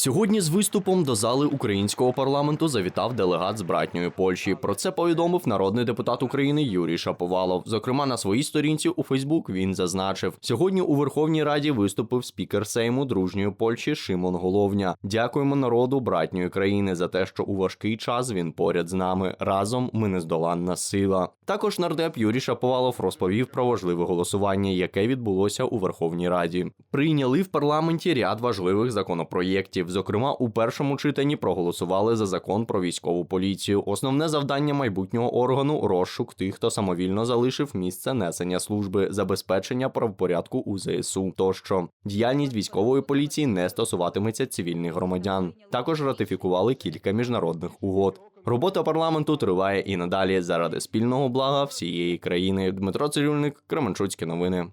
Сьогодні з виступом до зали українського парламенту завітав делегат з братньої Польщі. Про це повідомив народний депутат України Юрій Шаповалов. Зокрема, на своїй сторінці у Фейсбук він зазначив: сьогодні у Верховній Раді виступив спікер Сейму дружньої Польщі Шимон Головня. Дякуємо народу братньої країни за те, що у важкий час він поряд з нами. Разом ми нездоланна сила. Також нардеп Юрій Шаповалов розповів про важливе голосування, яке відбулося у Верховній Раді. Прийняли в парламенті ряд важливих законопроєктів. Зокрема, у першому читанні проголосували за закон про військову поліцію. Основне завдання майбутнього органу розшук тих, хто самовільно залишив місце несення служби, забезпечення правопорядку у ЗСУ. Тощо діяльність військової поліції не стосуватиметься цивільних громадян. Також ратифікували кілька міжнародних угод. Робота парламенту триває і надалі заради спільного блага всієї країни. Дмитро Цирюльник, Кременчуцькі новини.